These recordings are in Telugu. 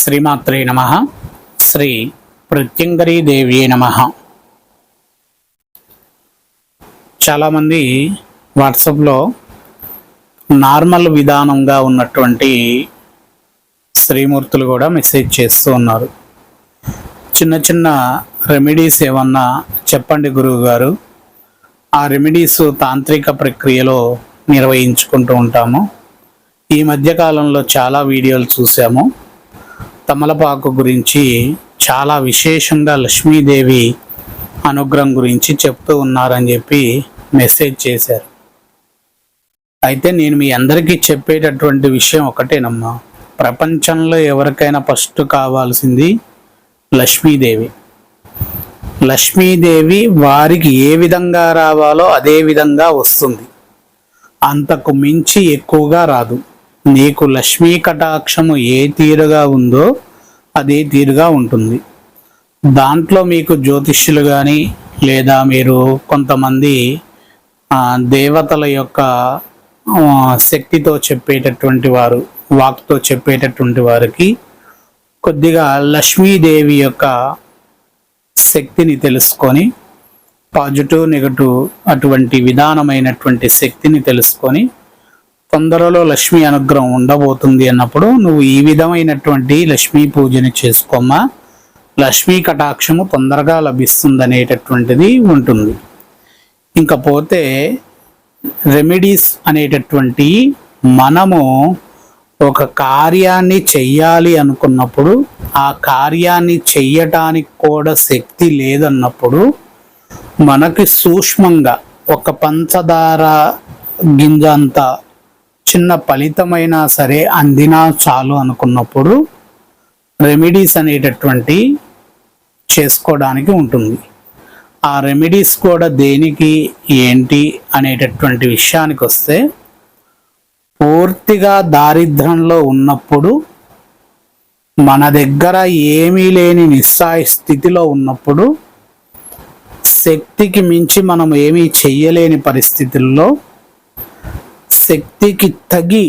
శ్రీమాత్రే నమ. శ్రీ దేవి నమ. చాలామంది వాట్సాప్లో నార్మల్ విధానంగా ఉన్నటువంటి శ్రీమూర్తులు కూడా మెసేజ్ చేస్తూ ఉన్నారు. చిన్న చిన్న రెమెడీస్ ఏమన్నా చెప్పండి గురువు గారు ఆ రెమెడీస్ తాంత్రిక ప్రక్రియలో నిర్వహించుకుంటూ ఉంటాము. ఈ మధ్యకాలంలో చాలా వీడియోలు చూసాము. తమలపాకు గురించి చాలా విశేషంగా లక్ష్మీదేవి అనుగ్రహం గురించి చెప్తూ ఉన్నారని చెప్పి మెసేజ్ చేశారు. అయితే నేను మీ అందరికీ చెప్పేటటువంటి విషయం ఒకటేనమ్మా. ప్రపంచంలో ఎవరికైనా ఫస్ట్ కావాల్సింది లక్ష్మీదేవి. లక్ష్మీదేవి వారికి ఏ విధంగా రావాలో అదే విధంగా వస్తుంది. అంతకు మించి ఎక్కువగా రాదు. నీకు లక్ష్మీ కటాక్షము ఏ తీరుగా ఉందో అదే తీరుగా ఉంటుంది. దాంట్లో మీకు జ్యోతిష్యులు కానీ లేదా మీరు కొంతమంది దేవతల యొక్క శక్తితో చెప్పేటటువంటి వారు వాక్తో చెప్పేటటువంటి వారికి కొద్దిగా లక్ష్మీదేవి యొక్క శక్తిని తెలుసుకొని పాజిటివ్ నెగటివ్ అటువంటి విధానమైనటువంటి శక్తిని తెలుసుకొని తొందరలో లక్ష్మీ అనుగ్రహం ఉండబోతుంది అన్నప్పుడు నువ్వు ఈ విధమైనటువంటి లక్ష్మీ పూజని చేసుకోమా లక్ష్మీ కటాక్షము తొందరగా లభిస్తుంది అనేటటువంటిది ఉంటుంది ఇంకపోతే రెమెడీస్ అనేటటువంటి మనము ఒక కార్యాన్ని చెయ్యాలి అనుకున్నప్పుడు ఆ కార్యాన్ని చెయ్యటానికి కూడా శక్తి లేదన్నప్పుడు మనకి సూక్ష్మంగా ఒక పంచదార గింజ అంతా చిన్న ఫలితమైనా సరే అందినా చాలు అనుకున్నప్పుడు రెమెడీస్ అనేటటువంటి చేసుకోవడానికి ఉంటుంది. ఆ రెమెడీస్ కూడా దేనికి ఏంటి అనేటటువంటి విషయానికి వస్తే పూర్తిగా దారిద్ర్యంలో ఉన్నప్పుడు మన దగ్గర ఏమీ లేని నిస్సాయ స్థితిలో ఉన్నప్పుడు శక్తికి మించి మనం ఏమీ చెయ్యలేని పరిస్థితుల్లో శక్తికి తగ్గి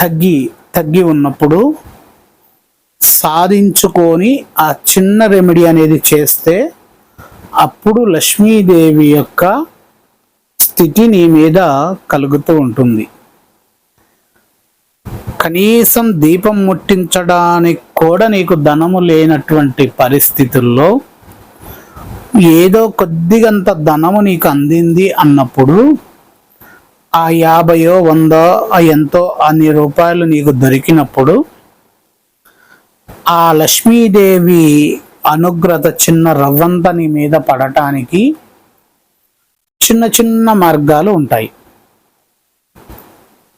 తగ్గి తగ్గి ఉన్నప్పుడు సాధించుకొని ఆ చిన్న రెమెడీ అనేది చేస్తే అప్పుడు లక్ష్మీదేవి యొక్క స్థితి నీ మీద కలుగుతూ ఉంటుంది. కనీసం దీపం ముట్టించడానికి కూడా నీకు ధనము లేనటువంటి పరిస్థితుల్లో ఏదో కొద్దిగంత ధనము నీకు అందింది అన్నప్పుడు ఆ యాభయో వందో ఎంతో అన్ని రూపాయలు నీకు దొరికినప్పుడు ఆ లక్ష్మీదేవి అనుగ్రత చిన్న రవ్వంత నీ మీద పడటానికి చిన్న చిన్న మార్గాలు ఉంటాయి.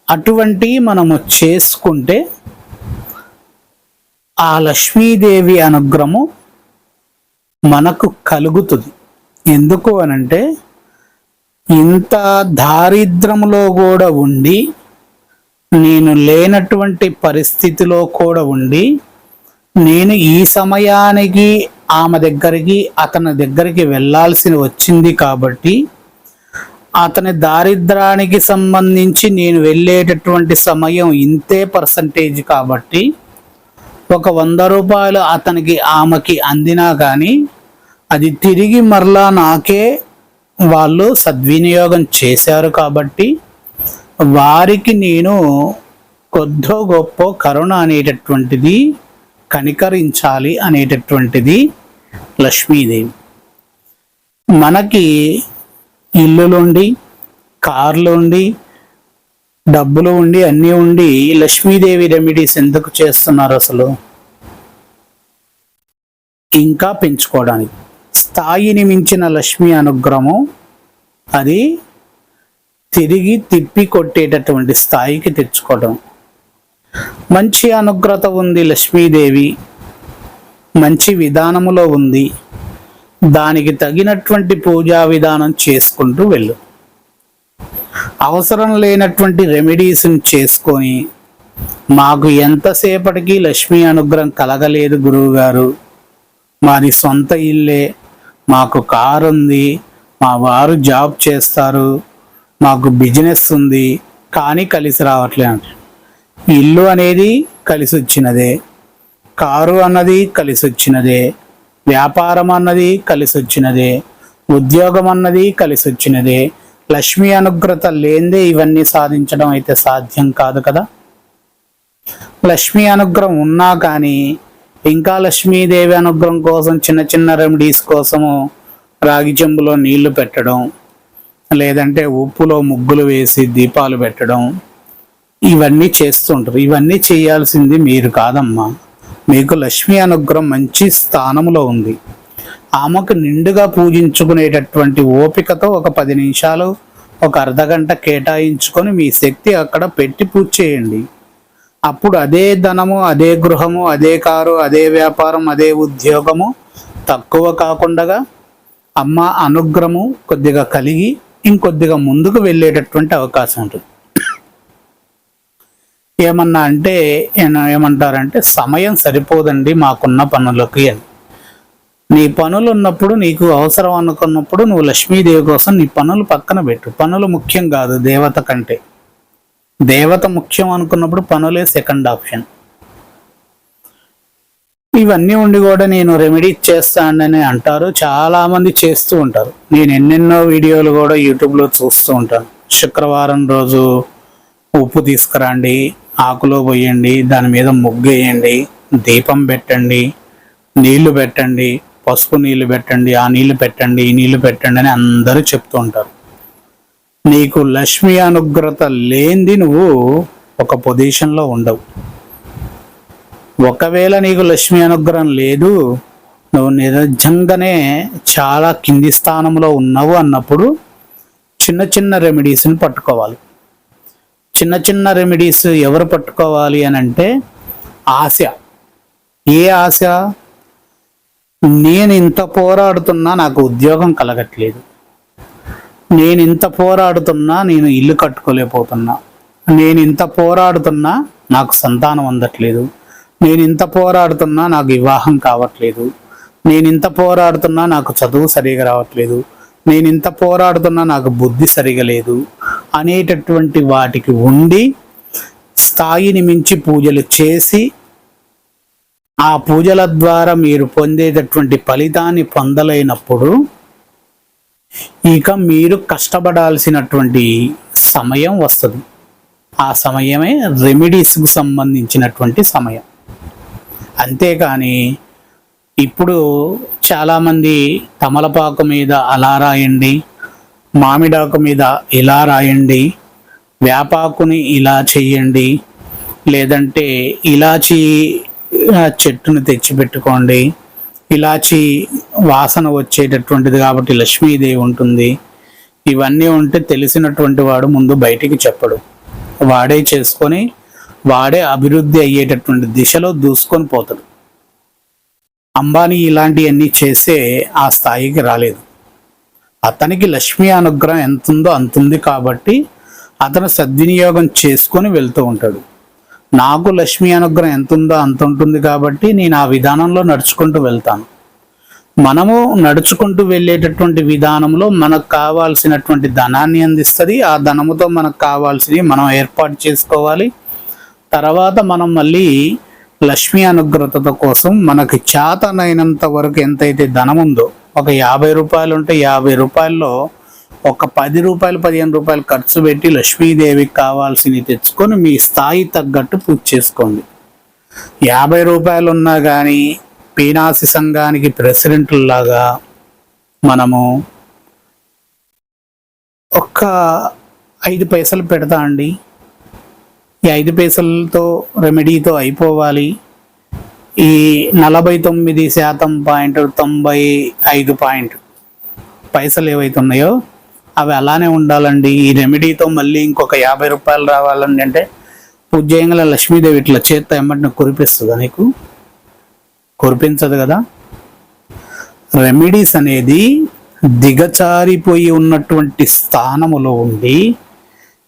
అటువంటి మనము చేసుకుంటే ఆ లక్ష్మీదేవి అనుగ్రహము మనకు కలుగుతుంది. ఎందుకు అనంటే ఇంత దారిద్రములో కూడా ఉండి నేను లేనటువంటి పరిస్థితిలో కూడా ఉండి నేను ఈ సమయానికి ఆమె దగ్గరికి అతని దగ్గరికి వెళ్ళాల్సి వచ్చింది కాబట్టి అతని దారిద్రానికి సంబంధించి నేను వెళ్ళేటటువంటి సమయం ఇంతే పర్సంటేజ్ కాబట్టి ఒక వంద రూపాయలు అతనికి ఆమెకి అందినా కానీ అది తిరిగి మరలా నాకే వాళ్ళు సద్వినియోగం చేశారు కాబట్టి వారికి నేను కొద్దో గొప్ప కరుణ అనేటటువంటిది కనికరించాలి అనేటటువంటిది లక్ష్మీదేవి. మనకి ఇల్లులుండి కార్లు ఉండి డబ్బులు ఉండి అన్నీ ఉండి లక్ష్మీదేవి రెమెడీస్ ఎందుకు చేస్తున్నారు అసలు? ఇంకా పెంచుకోవడానికి. స్థాయిని మించిన లక్ష్మి అనుగ్రహము అది తిరిగి తిప్పి కొట్టేటటువంటి స్థాయికి తెచ్చుకోవడం మంచి అనుగ్రత ఉంది లక్ష్మీదేవి మంచి విధానములో ఉంది. దానికి తగినటువంటి పూజా విధానం చేసుకుంటూ వెళ్ళు. అవసరం లేనటువంటి రెమెడీస్ని చేసుకొని మాకు ఎంతసేపటికి లక్ష్మీ అనుగ్రహం కలగలేదు గురువు గారు మాది సొంత ఇల్లే. మాకు కారు ఉంది మా వారు జాబ్ చేస్తారు మాకు బిజినెస్ ఉంది కానీ కలిసి రావట్లేదు ఇల్లు అనేది కలిసి వచ్చినదే కారు అన్నది కలిసి వచ్చినదే వ్యాపారం అన్నది కలిసి వచ్చినదే ఉద్యోగం అన్నది కలిసి వచ్చినదే లక్ష్మీ అనుగ్రత లేనిదే ఇవన్నీ సాధించడం అయితే సాధ్యం కాదు కదా? లక్ష్మీ అనుగ్రహం ఉన్నా కానీ ఇంకా లక్ష్మీదేవి అనుగ్రహం కోసం చిన్న చిన్న రెమెడీస్ కోసము రాగి చెంబులో నీళ్ళు పెట్టడం లేదంటే ఉప్పులో ముగ్గులు వేసి దీపాలు పెట్టడం ఇవన్నీ చేస్తుంటారు. ఇవన్నీ చేయాల్సింది మీరు కాదమ్మా. మీకు లక్ష్మీ అనుగ్రహం మంచి స్థానంలో ఉంది. ఆమెకు నిండుగా పూజించుకునేటటువంటి ఓపికతో ఒక పది నిమిషాలు ఒక అర్ధగంట కేటాయించుకొని మీ శక్తి అక్కడ పెట్టి పూజ చేయండి. అప్పుడు అదే ధనము అదే గృహము అదే కారు అదే వ్యాపారం అదే ఉద్యోగము తక్కువ కాకుండా అమ్మ అనుగ్రహము కొద్దిగా కలిగి ఇంకొద్దిగా ముందుకు వెళ్ళేటటువంటి అవకాశం ఉంటుంది. ఏమన్నా అంటే ఏమంటారంటే సమయం సరిపోదండి మాకున్న పనులకి అని. నీ పనులు ఉన్నప్పుడు నీకు అవసరం అనుకున్నప్పుడు నువ్వు లక్ష్మీదేవి కోసం నీ పనులు పక్కన పెట్టు. పనులు ముఖ్యం కాదు దేవత కంటే. దేవత ముఖ్యం అనుకున్నప్పుడు పనులే సెకండ్ ఆప్షన్. ఇవన్నీ ఉండి కూడా నేను రెమెడీ చేస్తానని అంటారు. చాలామంది చేస్తూ ఉంటారు. నేను ఎన్నెన్నో వీడియోలు కూడా యూట్యూబ్లో చూస్తూ ఉంటాను. శుక్రవారం రోజు ఉప్పు తీసుకురండి ఆకులో పోయండి దాని మీద ముగ్గేయండి దీపం పెట్టండి నీళ్ళు పెట్టండి పసుపు నీళ్ళు పెట్టండి ఆ నీళ్ళు పెట్టండి ఈ నీళ్ళు పెట్టండి అని అందరూ చెప్తూ ఉంటారు. నీకు లక్ష్మి అనుగ్రత లేనిది నువ్వు ఒక పొజిషన్లో ఉండవు. ఒకవేళ నీకు లక్ష్మి అనుగ్రహం లేదు నువ్వు నిజంగానే చాలా కింది స్థానంలో ఉన్నావు అన్నప్పుడు చిన్న చిన్న రెమెడీస్ని పట్టుకోవాలి. చిన్న చిన్న రెమెడీస్ ఎవరు పట్టుకోవాలి అని అంటే ఆశ. ఏ ఆశ? నేను ఇంత పోరాడుతున్నా నాకు ఉద్యోగం కలగట్లేదు. నేను ఇంత పోరాడుతున్నా నేను ఇల్లు కట్టుకోలేకపోతున్నా. నేను ఇంత పోరాడుతున్నా నాకు సంతానం అందట్లేదు. నేను ఇంత పోరాడుతున్నా నాకు వివాహం కావట్లేదు. నేను ఇంత పోరాడుతున్నా నాకు చదువు సరిగా రావట్లేదు. నేను ఇంత పోరాడుతున్నా నాకు బుద్ధి సరిగా లేదు అనేటటువంటి వాటికి ఉండి స్థాయిని మించి పూజలు చేసి ఆ పూజల ద్వారా మీరు పొందేటటువంటి ఫలితాన్ని పొందలేనప్పుడు ఇక మీరు కష్టపడాల్సినటువంటి సమయం వస్తుంది. ఆ సమయమే రెమెడీస్కు సంబంధించినటువంటి సమయం. అంతేకాని ఇప్పుడు చాలామంది తమలపాకు మీద అలా రాయండి మామిడాకు మీద ఇలా రాయండి వేపాకుని ఇలా చేయండి లేదంటే ఇలాచి చెట్టును తెచ్చిపెట్టుకోండి ఇలాచి వాసన వచ్చేటటువంటిది కాబట్టి లక్ష్మీదేవి ఉంటుంది. ఇవన్నీ ఉంటే తెలిసినటువంటి వాడు ముందు బయటికి చెప్పడు. వాడే చేసుకొని వాడే అభివృద్ధి అయ్యేటటువంటి దిశలో దూసుకొని పోతాడు. అంబానీ ఇలాంటివన్నీ చేస్తే ఆ స్థాయికి రాలేదు. అతనికి లక్ష్మీ అనుగ్రహం ఎంత ఉందో అంతుంది కాబట్టి అతను సద్వినియోగం చేసుకొని వెళ్తూ ఉంటాడు. నాకు లక్ష్మీ అనుగ్రహం ఎంత ఉందో అంత ఉంటుంది కాబట్టి నేను ఆ విధానంలో నడుచుకుంటూ వెళ్తాను. మనము నడుచుకుంటూ వెళ్ళేటటువంటి విధానంలో మనకు కావాల్సినటువంటి ధనాన్ని అందిస్తుంది. ఆ ధనముతో మనకు కావాల్సినవి మనం ఏర్పాటు చేసుకోవాలి. తర్వాత మనం మళ్ళీ లక్ష్మీ అనుగ్రహత కోసం మనకి చేతనైనంత వరకు ఎంతైతే ధనం ఉందో ఒక యాభై రూపాయలు ఉంటే యాభై రూపాయల్లో ఒక పది రూపాయలు పదిహేను రూపాయలు ఖర్చు పెట్టి లక్ష్మీదేవికి కావాల్సినవి తెచ్చుకొని మీ స్థాయి తగ్గట్టు పూజ చేసుకోండి. యాభై రూపాయలు ఉన్నా కానీ పీనాసి సంఘానికి ప్రెసిడెంట్లాగా మనము ఒక్క ఐదు పైసలు పెడతా అండి. ఈ ఐదు పైసలతో రెమెడీతో అయిపోవాలి. ఈ నలభై తొమ్మిది శాతం పాయింట్ తొంభై ఐదు పాయింట్ పైసలు ఏవైతే ఉన్నాయో అవి అలానే ఉండాలండి. ఈ రెమెడీతో మళ్ళీ ఇంకొక యాభై రూపాయలు రావాలండి అంటే పూజ లక్ష్మీదేవి ఇట్లా చేత్తో ఎమ్మటిని కురిపిస్తుందా నీకు? కురిపించదు కదా? రెమెడీస్ అనేది దిగచారిపోయి ఉన్నటువంటి స్థానములో ఉండి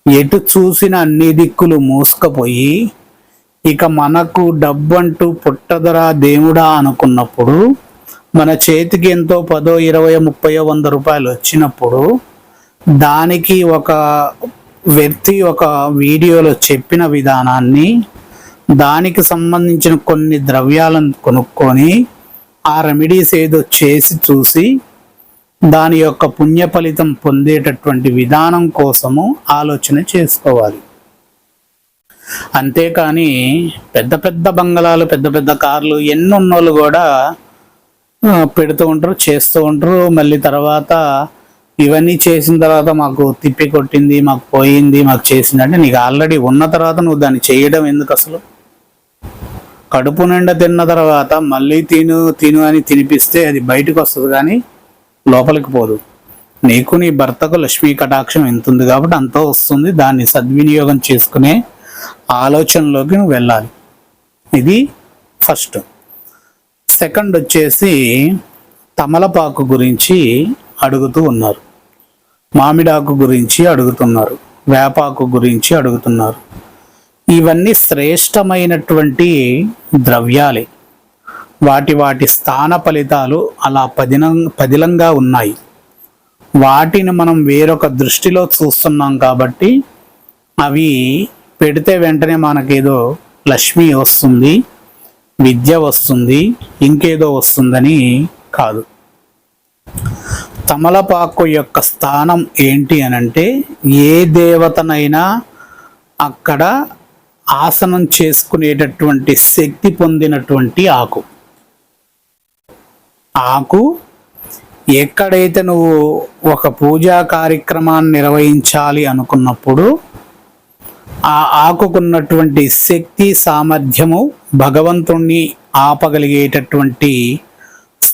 ఎటు చూసిన అన్ని దిక్కులు మూసుకపోయి ఇక మనకు డబ్బంటూ పుట్టదరా దేవుడా అనుకున్నప్పుడు మన చేతికి ఎంతో పదో ఇరవై ముప్పయో వంద రూపాయలు వచ్చినప్పుడు దానికి ఒక వ్యక్తి ఒక వీడియోలో చెప్పిన విధానాన్ని దానికి సంబంధించిన కొన్ని ద్రవ్యాలను కొనుక్కొని ఆ రెమెడీస్ ఏదో చేసి చూసి దాని యొక్క పుణ్య ఫలితం పొందేటటువంటి విధానం కోసము ఆలోచన చేసుకోవాలి. అంతేకాని పెద్ద పెద్ద బంగళాలు పెద్ద పెద్ద కార్లు ఎన్ని ఉన్నోళ్ళు కూడా పెడుతూ ఉంటారు చేస్తూ ఉంటారు. మళ్ళీ తర్వాత ఇవన్నీ చేసిన తర్వాత మాకు తిప్పి కొట్టింది మాకు పోయింది మాకు చేసింది. అంటే నీకు ఆల్రెడీ ఉన్న తర్వాత నువ్వు దాన్ని చేయడం ఎందుకు అసలు? కడుపు నిండా తిన్న తర్వాత మళ్ళీ తిను తిను అని తినిపిస్తే అది బయటకు వస్తుంది కానీ లోపలికి పోదు. నీకు నీ భర్తకు లక్ష్మీ కటాక్షం ఎంత ఉంది కాబట్టి అంతా వస్తుంది. దాన్ని సద్వినియోగం చేసుకునే ఆలోచనలోకి నువ్వు వెళ్ళాలి. ఇది ఫస్ట్ సెకండ్ వచ్చేసి తమలపాకు గురించి అడుగుతూ ఉన్నారు. మామిడాకు గురించి అడుగుతున్నారు వేపాకు గురించి అడుగుతున్నారు. ఇవన్నీ శ్రేష్టమైనటువంటి ద్రవ్యాలే. వాటి వాటి స్థాన ఫలితాలు అలా పదినం పదిలంగా ఉన్నాయి. వాటిని మనం వేరొక దృష్టిలో చూస్తున్నాం కాబట్టి అవి పెడితే వెంటనే మనకేదో లక్ష్మి వస్తుంది విద్య వస్తుంది ఇంకేదో వస్తుందని కాదు. తమలపాకు యొక్క స్థానం ఏంటి అనంటే ఏ దేవతనైనా అక్కడ ఆసనం చేసుకునేటటువంటి శక్తి పొందినటువంటి ఆకు. ఆకు ఎక్కడైతే నువ్వు ఒక పూజా కార్యక్రమాన్ని నిర్వహించాలి అనుకున్నప్పుడు ఆ ఆకుకున్నటువంటి శక్తి సామర్థ్యము భగవంతుణ్ణి ఆపగలిగేటటువంటి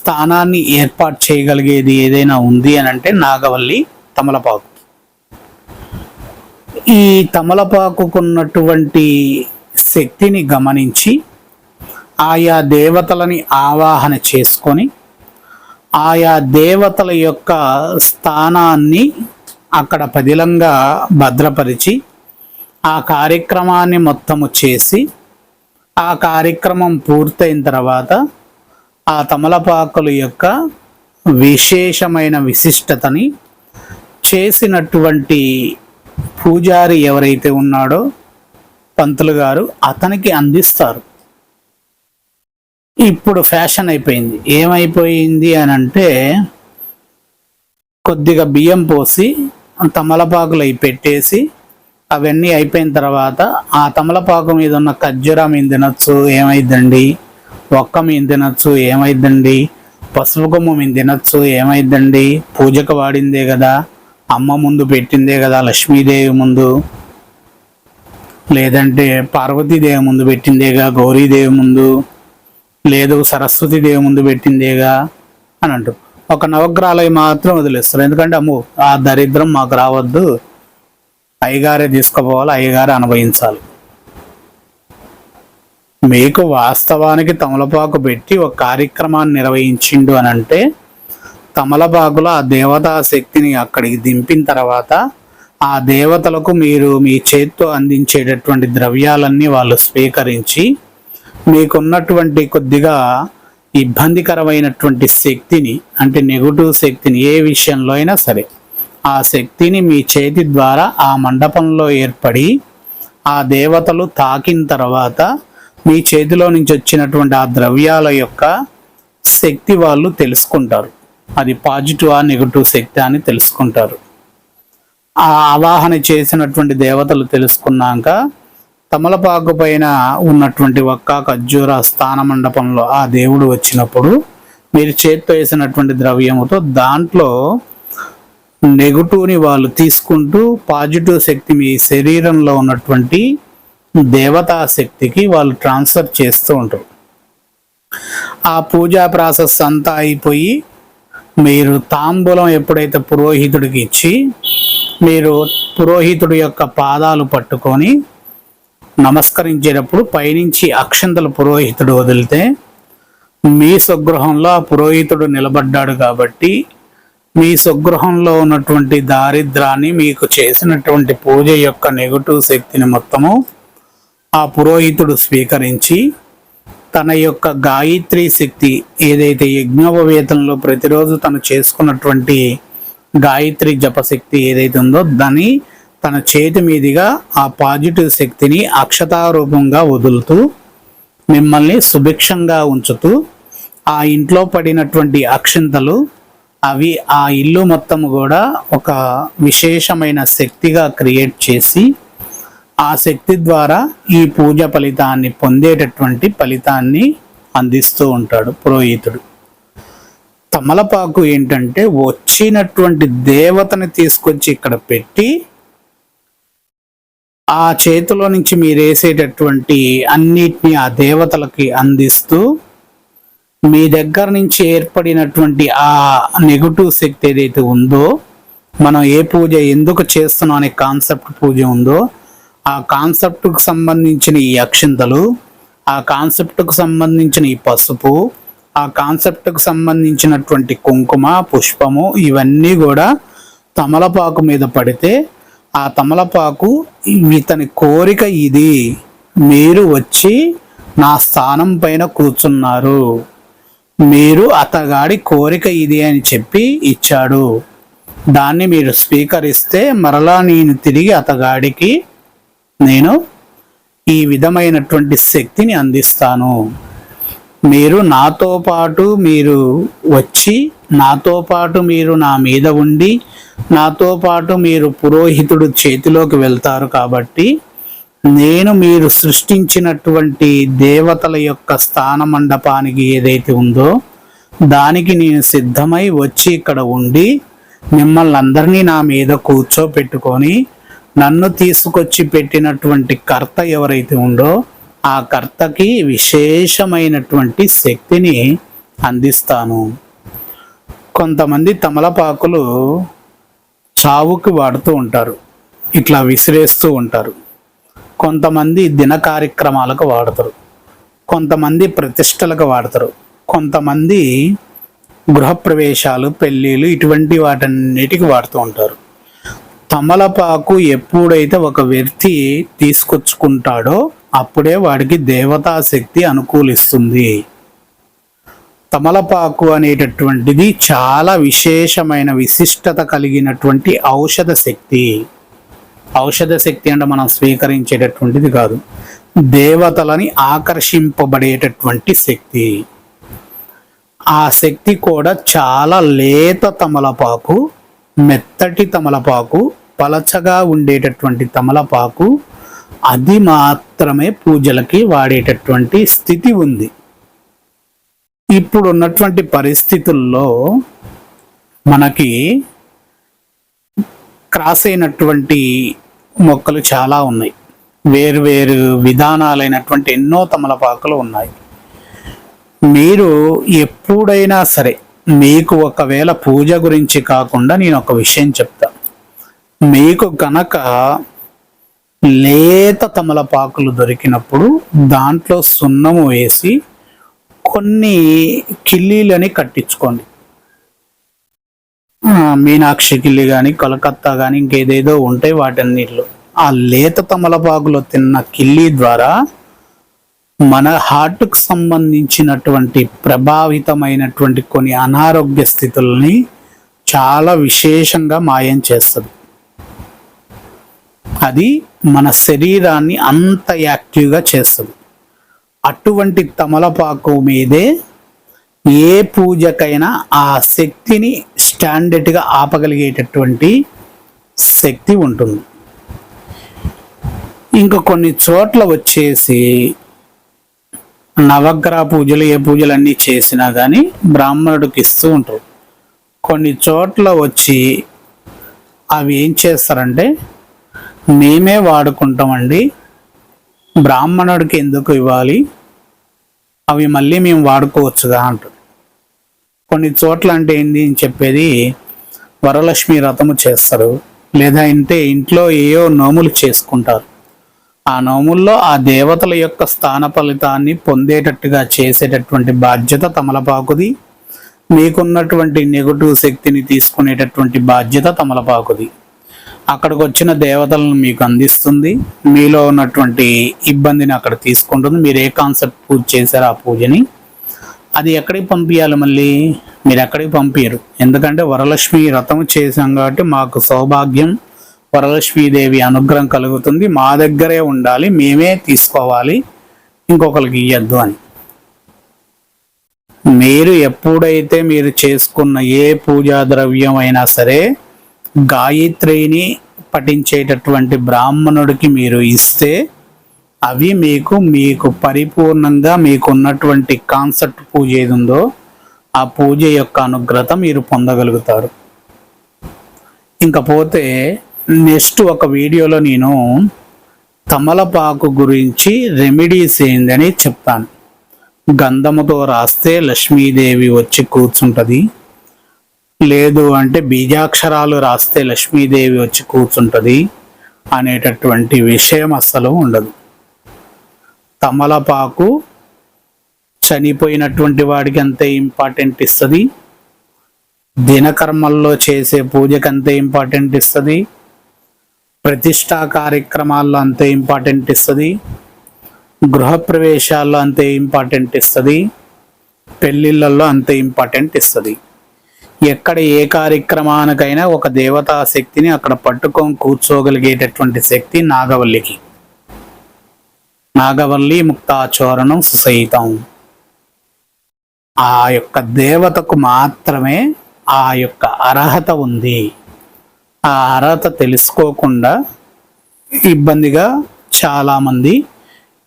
స్థానాన్ని ఏర్పాటు చేయగలిగేది ఏదైనా ఉంది అని అంటే నాగవల్లి తమలపాకు. ఈ తమలపాకుకున్నటువంటి శక్తిని గమనించి ఆయా దేవతలని ఆవాహన చేసుకొని ఆయా దేవతల యొక్క స్థానాన్ని అక్కడ పదిలంగా భద్రపరిచి ఆ కార్యక్రమాన్ని మొత్తము చేసి ఆ కార్యక్రమం పూర్తయిన తర్వాత ఆ తమలపాకుల యొక్క విశేషమైన విశిష్టతని చేసినటువంటి పూజారి ఎవరైతే ఉన్నాడో పంతులు గారు అతనికి అందిస్తారు. ఇప్పుడు ఫ్యాషన్ అయిపోయింది. ఏమైపోయింది అని అంటే కొద్దిగా బియ్యం పోసి తమలపాకులు అవి పెట్టేసి అవన్నీ అయిపోయిన తర్వాత ఆ తమలపాకు మీద ఉన్న ఖర్జూరం ఏం తినొచ్చు? ఏమైందండి? ఒక్క మేము తినచ్చు ఏమైందండి పసుపు కొమ్మ మేము తినచ్చు ఏమైందండి పూజకు వాడిందే కదా అమ్మ ముందు పెట్టిందే కదా లక్ష్మీదేవి ముందు. లేదంటే పార్వతీదేవి ముందు పెట్టిందేగా గౌరీదేవి ముందు? లేదు సరస్వతీదేవి ముందు పెట్టిందేగా? అని అంటారు ఒక నవగ్రహాలయం మాత్రం వదిలేస్తారు. ఎందుకంటే అమ్మో ఆ దరిద్రం మాకు రావద్దు. అయ్యగారే తీసుకుపోవాలి అయ్యగారే అనుభవించాలి. మీకు వాస్తవానికి తమలపాకు పెట్టి ఒక కార్యక్రమాన్ని నిర్వహించిండు అని అంటే తమలపాకులో ఆ దేవతా శక్తిని అక్కడికి దింపిన తర్వాత ఆ దేవతలకు మీరు మీ చేత్తో అందించేటటువంటి ద్రవ్యాలన్నీ వాళ్ళు స్వీకరించి మీకున్నటువంటి కొద్దిగా ఇబ్బందికరమైనటువంటి శక్తిని అంటే నెగటివ్ శక్తిని ఏ విషయంలో అయినా సరే ఆ శక్తిని మీ చేతి ద్వారా ఆ మండపంలో ఏర్పడి ఆ దేవతలు తాకిన తర్వాత మీ చేతిలో నుంచి వచ్చినటువంటి ఆ ద్రవ్యాల యొక్క శక్తి వాళ్ళు తెలుసుకుంటారు. అది పాజిటివ్ ఆ నెగటివ్ శక్తి అని తెలుసుకుంటారు. ఆ ఆవాహన చేసినటువంటి దేవతలు తెలుసుకున్నాక తమలపాకు పైన ఉన్నటువంటి ఒక్క ఖర్జూర స్థాన మండపంలో ఆ దేవుడు వచ్చినప్పుడు మీరు చేత్తో వేసినటువంటి ద్రవ్యముతో దాంట్లో నెగటివ్ని వాళ్ళు తీసుకుంటూ పాజిటివ్ శక్తి మీ శరీరంలో ఉన్నటువంటి దేవతా శక్తికి వాళ్ళు ట్రాన్స్ఫర్ చేస్తూ ఉంటారు. ఆ పూజా ప్రాసెస్ అంతా అయిపోయి మీరు తాంబూలం ఎప్పుడైతే పురోహితుడికి ఇచ్చి మీరు పురోహితుడి యొక్క పాదాలు పట్టుకొని నమస్కరించేటప్పుడు పైనుంచి అక్షంతలు పురోహితుడు వదిలితే మీ స్వగృహంలో ఆ పురోహితుడు నిలబడ్డాడు కాబట్టి మీ స్వగృహంలో ఉన్నటువంటి దారిద్రాన్ని మీకు చేసినటువంటి పూజ యొక్క నెగటివ్ శక్తిని మొత్తము ఆ పురోహితుడు స్వీకరించి తన యొక్క గాయత్రి శక్తి ఏదైతే యజ్ఞోపవేతంలో ప్రతిరోజు తను చేసుకున్నటువంటి గాయత్రి జపశక్తి ఏదైతే ఉందో దాన్ని తన చేతి మీదుగా ఆ పాజిటివ్ శక్తిని అక్షతారూపంగా వదులుతూ మిమ్మల్ని సుభిక్షంగా ఉంచుతూ ఆ ఇంట్లో పడినటువంటి అక్షింతలు అవి ఆ ఇల్లు మొత్తం కూడా ఒక విశేషమైన శక్తిగా క్రియేట్ చేసి ఆ శక్తి ద్వారా ఈ పూజ ఫలితాన్ని పొందేటటువంటి ఫలితాన్ని అందిస్తూ ఉంటాడు పురోహితుడు. తమలపాకు ఏంటంటే వచ్చినటువంటి దేవతని తీసుకొచ్చి ఇక్కడ పెట్టి ఆ చేతిలో నుంచి మీరు వేసేటటువంటి ఆ దేవతలకి అందిస్తూ మీ దగ్గర నుంచి ఏర్పడినటువంటి ఆ నెగటివ్ శక్తి ఏదైతే ఉందో మనం ఏ పూజ ఎందుకు చేస్తున్నాం అనే కాన్సెప్ట్ పూజ ఉందో ఆ కాన్సెప్ట్కు సంబంధించిన ఈ అక్షింతలు ఆ కాన్సెప్ట్కు సంబంధించిన ఈ పసుపు ఆ కాన్సెప్ట్కు సంబంధించినటువంటి కుంకుమ పుష్పము ఇవన్నీ కూడా తమలపాకు మీద పడితే ఆ తమలపాకు ఇతని కోరిక ఇది. మీరు వచ్చి నా స్థానం పైన కూర్చున్నారు. మీరు అతగాడి కోరిక ఇది అని చెప్పి ఇచ్చాడు. దాన్ని మీరు స్వీకరిస్తే మరలా నేను తిరిగి అతగాడికి నేను ఈ విధమైనటువంటి శక్తిని అందిస్తాను. మీరు నాతో పాటు మీరు వచ్చి నాతో పాటు మీరు నా మీద ఉండి నాతో పాటు మీరు పురోహితుడు చేతిలోకి వెళ్తారు కాబట్టి నేను మీరు సృష్టించినటువంటి దేవతల యొక్క స్థాన మండపానికి ఏదైతే ఉందో దానికి నేను సిద్ధమై వచ్చి ఇక్కడ ఉండి మిమ్మల్ని అందరినీ నా మీద కూర్చోపెట్టుకొని నన్ను తీసుకొచ్చి పెట్టినటువంటి కర్త ఎవరైతే ఉందో ఆ కర్తకి విశేషమైనటువంటి శక్తిని అందిస్తాను. కొంతమంది తమలపాకులు చావుకి వాడుతూ ఉంటారు ఇట్లా విసిరేస్తూ ఉంటారు. కొంతమంది దిన కార్యక్రమాలకు వాడతారు కొంతమంది ప్రతిష్టలకు వాడతారు కొంతమంది గృహప్రవేశాలు పెళ్ళిళ్ళు ఇటువంటి వాటన్నిటికి వాడుతూ ఉంటారు. తమలపాకు ఎప్పుడైతే ఒక వ్యక్తి తీసుకొచ్చుకుంటాడో అప్పుడే వాడికి దేవతా శక్తి అనుకూలిస్తుంది. తమలపాకు అనేటటువంటిది చాలా విశేషమైన విశిష్టత కలిగినటువంటి ఔషధ శక్తి. ఔషధ శక్తి అంటే మనం స్వీకరించేటటువంటిది కాదు దేవతలని ఆకర్షింపబడేటటువంటి శక్తి. ఆ శక్తి కూడా చాలా లేత తమలపాకు మెత్తటి తమలపాకు పలచగా ఉండేటటువంటి తమలపాకు అది మాత్రమే పూజలకి వాడేటటువంటి స్థితి ఉంది. ఇప్పుడు ఉన్నటువంటి పరిస్థితుల్లో మనకి క్రాస్ అయినటువంటి మొక్కలు చాలా ఉన్నాయి. వేరు వేరు విధానాలైనటువంటి ఎన్నో తమలపాకులు ఉన్నాయి. మీరు ఎప్పుడైనా సరే మీకు ఒకవేళ పూజ గురించి కాకుండా నేను ఒక విషయం చెప్తా. మీకు కనుక లేత తమలపాకులు దొరికినప్పుడు దాంట్లో సున్నము వేసి కొన్ని కిల్లీలని కట్టించుకోండి. మీనాక్షి కిల్లి కానీ కలకత్తా కానీ ఇంకేదేదో ఉంటాయి వాటన్నిటిలో. ఆ లేత తమలపాకులో తిన్న కిల్లి ద్వారా మన హార్ట్కు సంబంధించినటువంటి ప్రభావితమైనటువంటి కొన్ని అనారోగ్య స్థితుల్ని చాలా విశేషంగా మాయం చేస్తుంది. అది మన శరీరాన్ని అంత యాక్టివ్గా చేస్తుంది. అటువంటి తమలపాకు మీదే ఏ పూజకైనా ఆ శక్తిని స్టాండర్డ్గా ఆపగలిగేటటువంటి శక్తి ఉంటుంది. ఇంకా కొన్ని చోట్ల వచ్చేసి నవగ్రహ పూజలు ఏ పూజలు అన్నీ చేసినా కానీ బ్రాహ్మణుడికి ఇస్తూ ఉంటారు. కొన్ని చోట్ల వచ్చి అవి ఏం చేస్తారంటే మేమే వాడుకుంటామండి బ్రాహ్మణుడికి ఎందుకు ఇవ్వాలి అవి మళ్ళీ మేము వాడుకోవచ్చుగా అంటారు. కొన్ని చోట్ల అంటే ఏంటి అని చెప్పేది వరలక్ష్మి రథము చేస్తారు లేదా అంటే ఇంట్లో ఏయో నోములు చేసుకుంటారు. ఆ నోముల్లో ఆ దేవతల యొక్క స్థాన ఫలితాన్ని పొందేటట్టుగా చేసేటటువంటి బాధ్యత తమలపాకుది. మీకున్నటువంటి నెగటివ్ శక్తిని తీసుకునేటటువంటి బాధ్యత తమలపాకుది. అక్కడికి వచ్చిన దేవతలను మీకు అందిస్తుంది. మీలో ఉన్నటువంటి ఇబ్బందిని అక్కడ తీసుకుంటుంది. మీరు ఏ కాన్సెప్ట్ పూజ చేశారో ఆ పూజని అది ఎక్కడికి పంపించాలి మళ్ళీ? మీరు ఎక్కడికి పంపించరు ఎందుకంటే వరలక్ష్మి వ్రతం చేశాం కాబట్టి మాకు సౌభాగ్యం వరలక్ష్మీదేవి అనుగ్రహం కలుగుతుంది. మా దగ్గరే ఉండాలి మేమే తీసుకోవాలి ఇంకొకరికి ఇయ్యద్దు అని. మీరు ఎప్పుడైతే మీరు చేసుకున్న ఏ పూజా ద్రవ్యం అయినా సరే గాయత్రిని పఠించేటటువంటి బ్రాహ్మణుడికి మీరు ఇస్తే అవి మీకు మీకు పరిపూర్ణంగా మీకు ఉన్నటువంటి కాన్సెప్ట్ పూజ ఏది ఉందో ఆ పూజ యొక్క అనుగ్రత మీరు పొందగలుగుతారు. ఇంకపోతే నెక్స్ట్ ఒక వీడియోలో నేను తమలపాకు గురించి రెమెడీస్ ఏందని చెప్తాను. గంధముతో రాస్తే లక్ష్మీదేవి వచ్చి కూర్చుంటుంది. లేదు అంటే బీజాక్షరాలు రాస్తే లక్ష్మీదేవి వచ్చి కూర్చుంటుంది అనేటటువంటి విషయం అస్సలు ఉండదు. తమలపాకు చనిపోయినటువంటి వాడికి అంతే ఇంపార్టెంట్ ఇస్తుంది? దినకర్మల్లో చేసే పూజకి అంతే ఇంపార్టెంట్ ఇస్తుంది? ప్రతిష్టా కార్యక్రమాల్లో అంతే ఇంపార్టెంట్ ఇస్తుంది. గృహప్రవేశాల్లో అంతే ఇంపార్టెంట్ ఇస్తుంది. పెళ్ళిళ్ళల్లో అంతే ఇంపార్టెంట్ ఇస్తుంది. ఎక్కడ ఏ కార్యక్రమానికైనా ఒక దేవతా శక్తిని అక్కడ పట్టుకొని కూర్చోగలిగేటటువంటి శక్తి నాగవల్లికి. నాగవల్లి ముక్తాచోరణం సుసహితం ఆ యొక్క దేవతకు మాత్రమే ఆ యొక్క అర్హత ఉంది. ఆ అర్హత తెలుసుకోకుండా ఇబ్బందిగా చాలామంది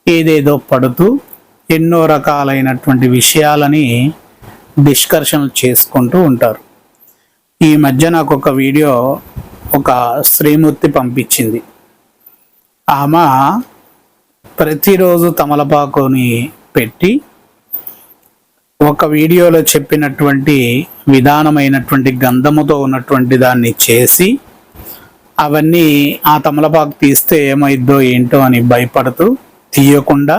ఏదేదో పడుతూ ఎన్నో రకాలైనటువంటి విషయాలని డిస్కర్షన్లు చేసుకుంటూ ఉంటారు. ఈ మధ్య నాకు ఒక వీడియో ఒక శ్రీమూర్తి పంపించింది. ఆమె ప్రతిరోజు తమలపాకుని పెట్టి ఒక వీడియోలో చెప్పినటువంటి విధానమైనటువంటి గంధముతో ఉన్నటువంటి దాన్ని చేసి అవన్నీ ఆ తమలపాకు తీస్తే ఏమైద్దో ఏంటో అని భయపడుతూ తీయకుండా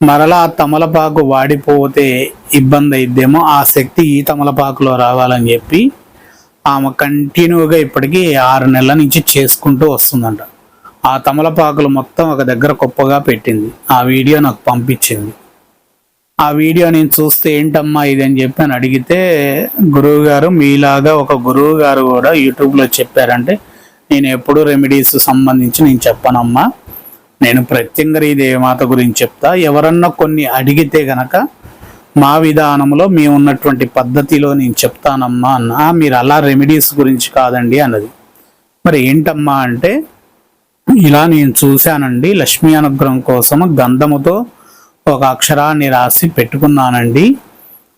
మరలా ఆ తమలపాకు వాడిపోతే ఇబ్బంది అయిద్దేమో ఆ శక్తి ఈ తమలపాకులో రావాలని చెప్పి ఆమె కంటిన్యూగా ఇప్పటికీ ఆరు నెలల నుంచి చేసుకుంటూ వస్తుందంట. ఆ తమలపాకులు మొత్తం ఒక దగ్గర కుప్పగా పెట్టింది. ఆ వీడియో నాకు పంపించింది. ఆ వీడియో నేను చూస్తే ఏంటమ్మా ఇది అని చెప్పి అని అడిగితే గురువు గారు మీలాగా ఒక గురువు గారు కూడా యూట్యూబ్లో చెప్పారంటే నేను ఎప్పుడు రెమెడీస్ సంబంధించి నేను చెప్పనమ్మా. నేను ప్రత్యంగరీ దేవమాత గురించి చెప్తా. ఎవరన్నా కొన్ని అడిగితే గనక మా విధానంలో మేము ఉన్నటువంటి పద్ధతిలో నేను చెప్తానమ్మా అన్న. మీరు అలా రెమెడీస్ గురించి కాదండి అన్నది. మరి ఏంటమ్మా అంటే ఇలా నేను చూశానండి. లక్ష్మీ అనుగ్రహం కోసం గంధముతో ఒక అక్షరాన్ని రాసి పెట్టుకున్నానండి.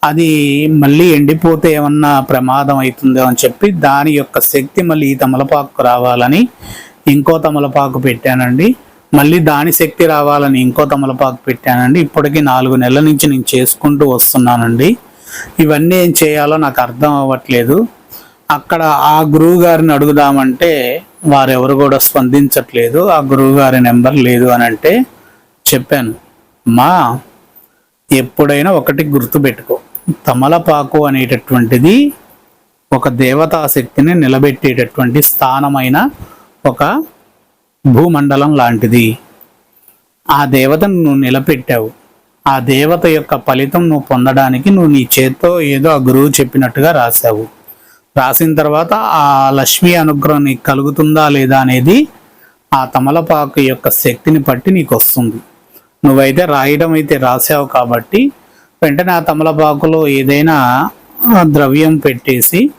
అది మళ్ళీ ఎండిపోతే ఏమన్నా ప్రమాదం అవుతుందో అని చెప్పి దాని యొక్క శక్తి మళ్ళీ ఈ తమలపాకు రావాలని ఇంకో తమలపాకు పెట్టానండి. మళ్ళీ దాని శక్తి రావాలని ఇంకో తమలపాకు పెట్టానండి. ఇప్పటికీ నాలుగు నెలల నుంచి నేను చేసుకుంటూ వస్తున్నానండి. ఇవన్నీ ఏం చేయాలో నాకు అర్థం అవ్వట్లేదు. అక్కడ ఆ గురువు గారిని అడుగుదామంటే వారెవరు కూడా స్పందించట్లేదు. ఆ గురువు గారి నెంబర్ లేదు అని అంటే చెప్పాను. మా ఎప్పుడైనా ఒకటి గుర్తుపెట్టుకో. తమలపాకు అనేటటువంటిది ఒక దేవతాశక్తిని నిలబెట్టేటటువంటి స్థానమైన ఒక భూమండలం లాంటిది. ఆ దేవతను నువ్వు నిలబెట్టావు. ఆ దేవత యొక్క ఫలితం నువ్వు పొందడానికి నువ్వు నీ చేత్తో ఏదో ఆ గురువు చెప్పినట్టుగా రాశావు. రాసిన తర్వాత ఆ లక్ష్మీ అనుగ్రహం నీకు కలుగుతుందా లేదా అనేది ఆ తమలపాకు యొక్క శక్తిని బట్టి నీకు వస్తుంది. నువ్వైతే రాయడం అయితే రాసావు కాబట్టి వెంటనే ఆ తమలపాకులో ఏదైనా ద్రవ్యం పెట్టేసి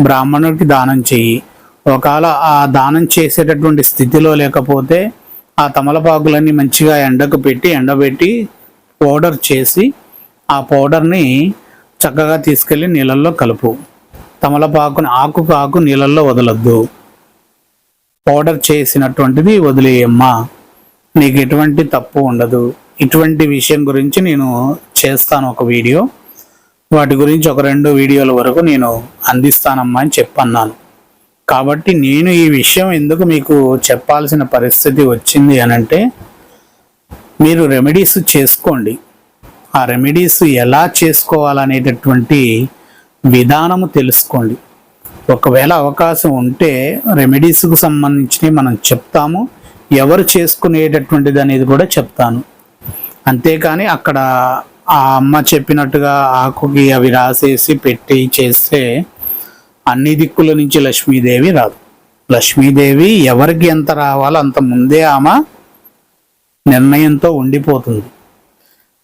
బ్రాహ్మణుడికి దానం చెయ్యి. ఒకవేళ ఆ దానం చేసేటటువంటి స్థితిలో లేకపోతే ఆ తమలపాకులన్నీ మంచిగా ఎండకు పెట్టి ఎండబెట్టి పౌడర్ చేసి ఆ పౌడర్ని చక్కగా తీసుకెళ్ళి నీళ్ళల్లో కలుపు. తమలపాకుని ఆకు కాకు నీళ్ళల్లో వదలొద్దు. పౌడర్ చేసినటువంటిది వదిలేయమ్మా. నీకు ఎటువంటి తప్పు ఉండదు. ఇటువంటి విషయం గురించి నేను చేస్తాను ఒక వీడియో. వాటి గురించి ఒక రెండు వీడియోల వరకు నేను అందిస్తానమ్మా అని చెప్పన్నాను. కాబట్టి నేను ఈ విషయం ఎందుకు మీకు చెప్పాల్సిన పరిస్థితి వచ్చింది అని అంటే మీరు రెమెడీస్ చేసుకోండి. ఆ రెమెడీస్ ఎలా చేసుకోవాలనేటటువంటి విధానము తెలుసుకోండి. ఒకవేళ అవకాశం ఉంటే రెమెడీస్కు సంబంధించినవి మనం చెప్తాము. ఎవరు చేసుకునేటటువంటిది అనేది కూడా చెప్తాను. అంతేకాని అక్కడ ఆ అమ్మ చెప్పినట్టుగా ఆకుకి అవి రాసేసి పెట్టి చేస్తే అన్ని దిక్కుల నుంచి లక్ష్మీదేవి రాదు. లక్ష్మీదేవి ఎవరికి ఎంత రావాలో అంత ముందే ఆమె నిర్ణయంతో ఉండిపోతుంది.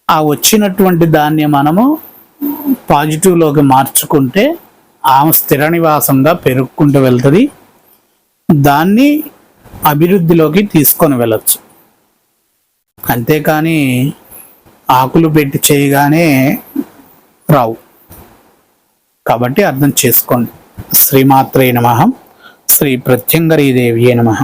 ఆ వచ్చినటువంటి దాన్ని మనము పాజిటివ్లోకి మార్చుకుంటే ఆమె స్థిర నివాసంగా పెరుక్కుంటూ వెళ్తుంది. దాన్ని అభివృద్ధిలోకి తీసుకొని వెళ్ళచ్చు. అంతేకాని ఆకులు పెట్టి చేయగానే రావు. కాబట్టి అర్థం చేసుకోండి. శ్రీమాత్రే నమ. శ్రీ ప్రత్యంగరీదేవియే నమ.